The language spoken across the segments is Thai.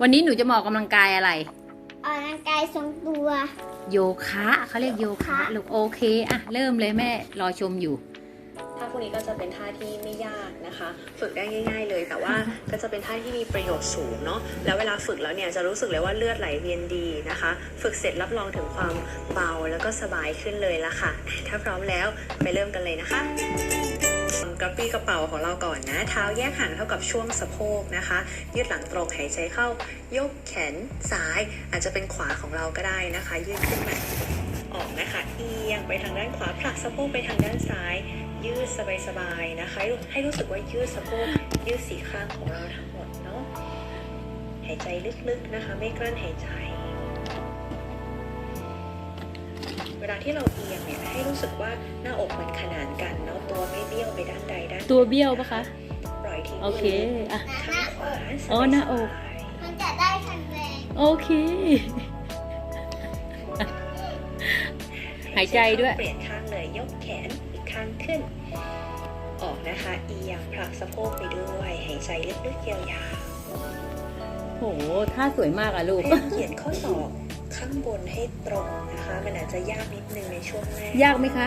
วันนี้หนูจะมาออกกำลังกายอะไร ออกกำลังกายทรงตัว โยคะเขาเรียกโยคะลูกโอเคอะเริ่มเลยแม่รอชมอยู่ท่าพวกนี้ก็จะเป็นท่าที่ไม่ยากนะคะ ฝึกได้ง่าย ๆ เลย แต่ว่าก็จะเป็นท่าที่มีประโยชน์สูงเนาะแล้วเวลาฝึกแล้วเนี่ยจะรู้สึกเลยว่าเลือดไหลเวียนดีนะคะ ฝึกเสร็จรับรองถึงความเบาแล้วก็สบายขึ้นเลยละค่ะ ถ้าพร้อมแล้วไปเริ่มกันเลยนะคะ กระปี้กระเป๋าของเราก่อนนะ เท้าแยกห่างเท่ากับช่วงสะโพกนะคะ ยืดหลังตรงหายใจเข้า ยกแขนซ้าย อาจจะเป็นขวาของเราก็ได้นะคะ ยืดขึ้นมาออกนะคะ เอียงไปทางด้านขวาผลักสะโพกไปทางด้านซ้าย ยืดสบายๆนะคะ ให้รู้ให้รู้สึกว่ายืดสะโพกยืดสีข้างของเราทั้งหมดเนาะหายใจลึกๆนะคะ ไม่กลั้นหายใจ ลาที่เราเอียงเนี่ยให้รู้สึกว่าหน้าอกมันขนานกันเนาะตัวไม่เบี้ยวไปด้านใดด้านหนึ่งตัวเบี้ยวปะคะปล่อยทิ้งโอเคอะข้างขวาอ๋อหน้าอกสบายๆมันจะได้แข็งแรงโอเค หายใจด้วยเปลี่ยนข้างเลยยกแขนอีกข้างขึ้น ออกนะคะเอียงผลักสะโพกไปด้วยหายใจลึกๆยาวๆโหท่าสวยมากอะลูกพยายามเขียนข้อศอก ข้างบนให้ตรงนะคะ มันอาจจะยากนิดนึงในช่วงแรกยากไหมคะ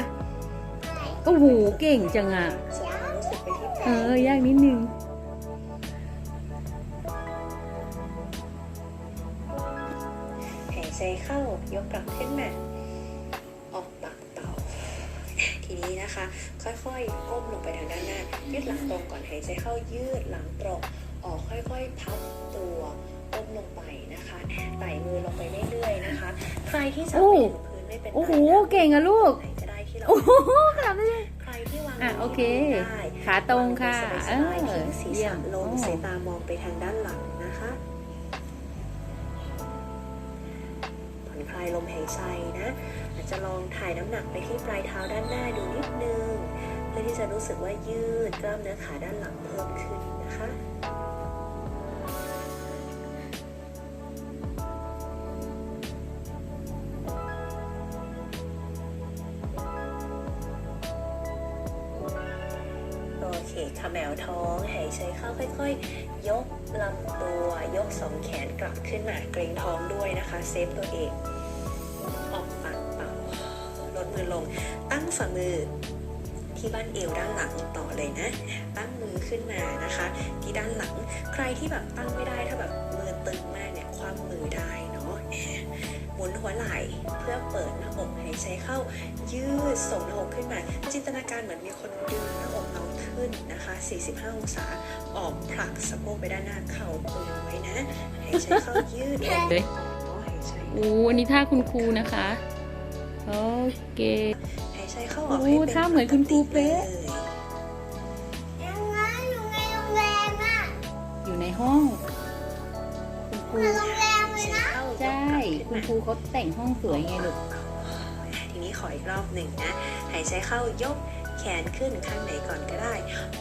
โอ้โหเก่งจังอะส่งความรู้สึกไปที่ปเอลายอยากนิดนึงหายใจเข้ายกกลับขึ้นมาออกปากเป่า ทีนี้นะคะ ค่อยๆก้มลงไปทางด้านหน้ายืดหลังตรงก่อนหายใจเข้ายืดหลังตรง ออกค่อยๆพับตัวก้มลงไปนะคะไต่มือลงไปเรื่อยๆนะคะ ใครที่จับโอ้ไม่ถึงพื้นไม่เป็นไรโอ้โหนะเก่งอะลูกไหนก็ได้ที่เราโอ้โหขนาดนั้นเลยใครที่วางอะมืโอเคได้ขาตรงค่ะวางมือเอสบายๆอทิ้งศีรเยี่ยษะมลงโอ้สายตามองไปทางด้านหลังนะคะผ่อนคลายลมหายใจนะอาจจะลองถ่ายน้ำหนักไปที่ปลายเท้าด้านหน้าดูนิดนึงเพื่อที่จะรู้สึกว่ายืดกล้ามเนื้อขาด้านหลังเพิ่มขึ้นนะคะ คขมแมวท้องหายใจเข้าค่อยๆ ยกลำตัวยกสองแขนกลับขึ้นมาเกรงท้องด้วยนะคะ เซฟตัวเอง ออกปากเป่าลดมือลง ตั้งฝ่ามือที่บ้านเอวด้านหลังต่อเลยนะ ตั้งมือขึ้นมานะคะ ที่ด้านหลังใครที่แบบตั้งไม่ได้ถ้าแบบมือตึงมากเนี่ยคว่ำมือได้เนาะหมุนหัวไหล่เพื่อเปิดหน้าอกหายใจเข้ายืดส่งหน้าอกขึ้นมา จินตนาการเหมือนมีคนดึงหน้าอกเรา ขึ้นนะคะ 45 องศา ออกผลักสะโพกไปด้านหน้าเข่าตึงไว้นะ หายใจเข้ายืดออกเลยหายใจโอ้อันนี้ท่าคุณครูนะคะ โอเค หายใจเข้าออกโอ้ให้เป็นท่าเหมือนคุณครูเป๊ะปกติเลยยังไงอยู่ในโรงแรมอะอยู่ในห้องคุณครูเหมือนโรงแรมเลยนะเข้ายกใช่กลับขึ้นมาคุณครูเขาแต่งห้องสวยไงลูกทีนี้ขออีกรอบหนึ่งนะ หายใจเข้ายก แขนขึ้นข้างไหนก่อนก็ได้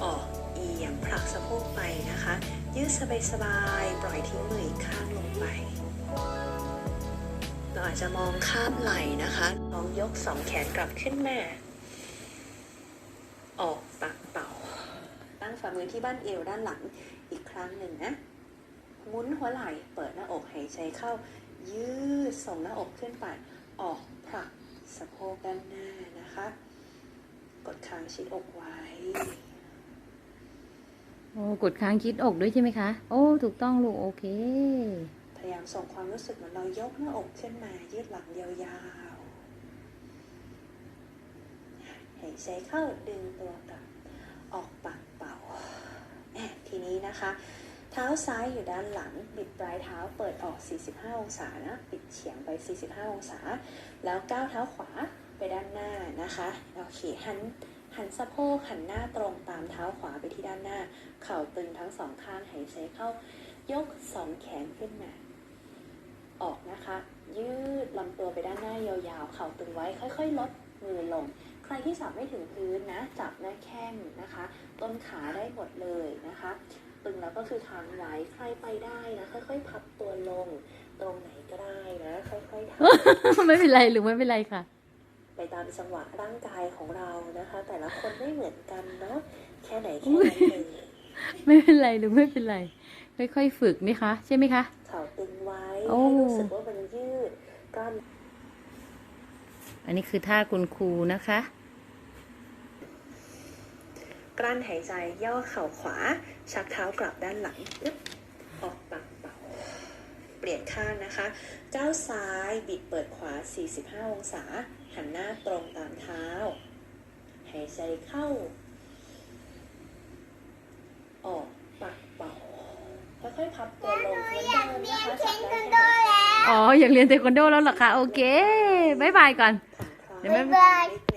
ออกเอียงผลักสะโพกไปนะคะ ยืดสบายๆ ปล่อยทิ้งมืออีกข้างลงไป เราอาจจะมองข้ามไหล่นะคะลองยกสองแขนกลับขึ้นมา ออกปากเป่า ตั้งฝ่ามือที่บ้านเอวด้านหลังอีกครั้งหนึ่งนะหมุนหัวไหล่ เปิดหน้าอกหายใจเข้า ยืดส่งหน้าอกขึ้นไป ออกผลักสะโพกด้านหน้านะคะ กดคางชิดอกไว้ โอ้กดค้างคิดอกด้วยใช่ไหมคะ โอ้ ถูกต้องลูก โอเค พยายามส่งความรู้สึกเหมือนเรายกหน้าอกขึ้นมา ยืดหลังยาวๆ หายใจเข้าดึงตัวกลับ ออกปากเป่าแอะทีนี้นะคะ เท้าซ้ายอยู่ด้านหลัง บิดปลายเท้าเปิดออก 45 องศานะ ปิดเฉียงไป 45 องศา แล้วก้าวเท้าขวา ไปด้านหน้านะคะโอเคหันหันสะโพกหันหน้าตรงตามเท้าขวาไปที่ด้านหน้า เข่าตึงทั้งสองข้างหายใจเข้ายกสองแขนขึ้นมาออกนะคะ ยืดลำตัวไปด้านหน้ายาวๆ เข่าตึงไว้ค่อยๆ ลดมือลง ใครที่จับไม่ถึงพื้นนะ จับหน้าแข้งนะคะ ต้นขาได้หมดเลยนะคะ ตึงแล้วก็คือค้างไว้ใครไปได้นะค่อยๆ พับตัวลง ตรงไหนก็ได้นะ ค่อยๆทำไม่เป็นไรลูกไม่เป็นไรค่ะ ไปตามจังหวะร่างกายของเรานะคะ แต่ละคนไม่เหมือนกันเนาะแค่ไหนแค่นั้นเลยไม่เป็นไรลูกไม่เป็นไรค่อยๆฝึกนี่คะใช่ไหมคะเข่าตึงไว้โอ้ให้รู้สึกว่ามันยืดกล้ามอันนี้คือท่าคุณครูนะคะกลั้นหายใจย่อเข่าขวา ชักเท้ากลับด้านหลังอึ๊บออกปากเป่า เป ลี่ยนข้างนะคะ ก้าวซ้ายบิดเปิดขวา 45 องศา หันหน้าตรงตามเท้า หายใจเข้า ออกปากเป่าค่อยๆพับตัวลงเหมือนอยากเดิมเรียนะนคะเทจัคบวันได้โดแค่แล้วอ๋อ อยากเรียนเทควันโดแล้วเหรอคะ โอเคบายบายก่อนผ่อนคลายเดี๋ยวแม่ บ๊ายบาย